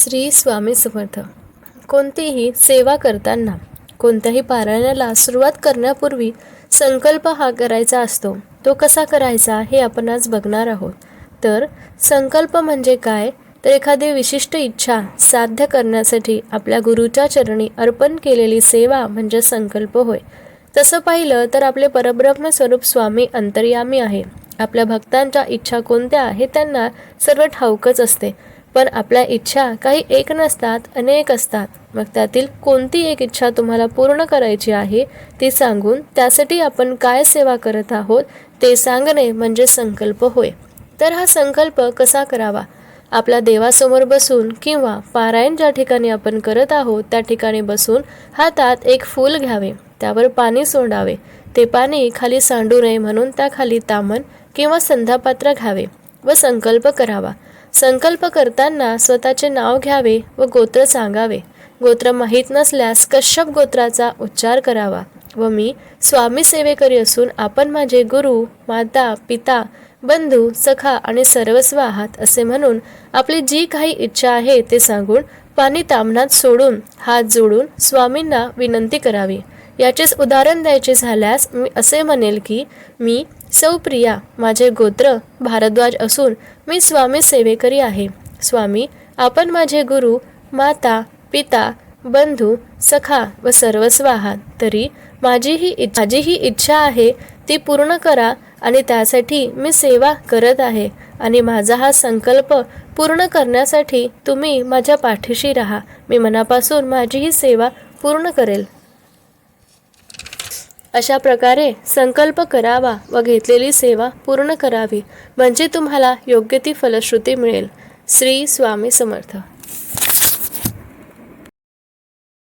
श्री स्वामी समर्थ. कोणतीही सेवा करताना कोणत्याही पारायणाला सुरुवात करण्यापूर्वी संकल्प हा करायचा असतो. तो कसा करायचा हे आपण आज बघणार आहोत. तर संकल्प म्हणजे काय? तर एखादी विशिष्ट इच्छा साध्य करण्यासाठी आपल्या गुरुच्या चरणी अर्पण केलेली सेवा म्हणजे संकल्प होय. तसं पाहिलं तर आपले परब्रह्म स्वरूप स्वामी अंतर्यामी आहे. आपल्या भक्तांच्या इच्छा कोणत्या हे त्यांना सर्व ठाऊकच असते. पण आपल्या इच्छा काही एक नसतात अनेक असतात. मग त्यातील कोणती एक इच्छा तुम्हाला पूर्ण करायची आहे ती सांगून त्यासाठी आपण काय सेवा करत आहोत ते सांगणे म्हणजे संकल्प होय. तर हा संकल्प कसा करावा? आपल्या देवासमोर बसून किंवा पारायण ज्या ठिकाणी आपण करत आहोत त्या ठिकाणी बसून हातात एक फूल घ्यावे. त्यावर पाणी सोडावे. ते पाणी खाली सांडू नये म्हणून त्याखाली तामन किंवा संध्यापात्र घ्यावे व संकल्प करावा. संकल्प करताना स्वतःचे नाव घ्यावे व गोत्र सांगावे. गोत्र माहीत नसल्यास कश्यप गोत्राचा उच्चार करावा व मी स्वामी सेवेकरी असून आपण माझे गुरु माता पिता बंधू सखा आणि सर्वस्व आहात असे म्हणून आपली जी काही इच्छा आहे ते सांगून पाणी तामणात सोडून हात जोडून स्वामींना विनंती करावी. याचेच उदाहरण द्यायचे झाल्यास मी असे म्हणेल की मी सौप्रिया माझे गोत्र भारद्वाज असून मी स्वामी सेवेकरी आहे. स्वामी आपण माझे गुरु माता पिता बंधू सखा व सर्वस्व आहात. तरी माझी ही इच्छा माझी ही इच्छा आहे ती पूर्ण करा आणि त्यासाठी मी सेवा करत आहे आणि माझा हा संकल्प पूर्ण करण्यासाठी तुम्ही माझ्या पाठीशी राहा. मी मनापासून माझी ही सेवा पूर्ण करेल. अशा प्रकारे संकल्प करावा व घेतलेली सेवा पूर्ण करावी म्हणजे तुम्हाला योग्य ती फलश्रुती मिळेल. श्री स्वामी समर्थ.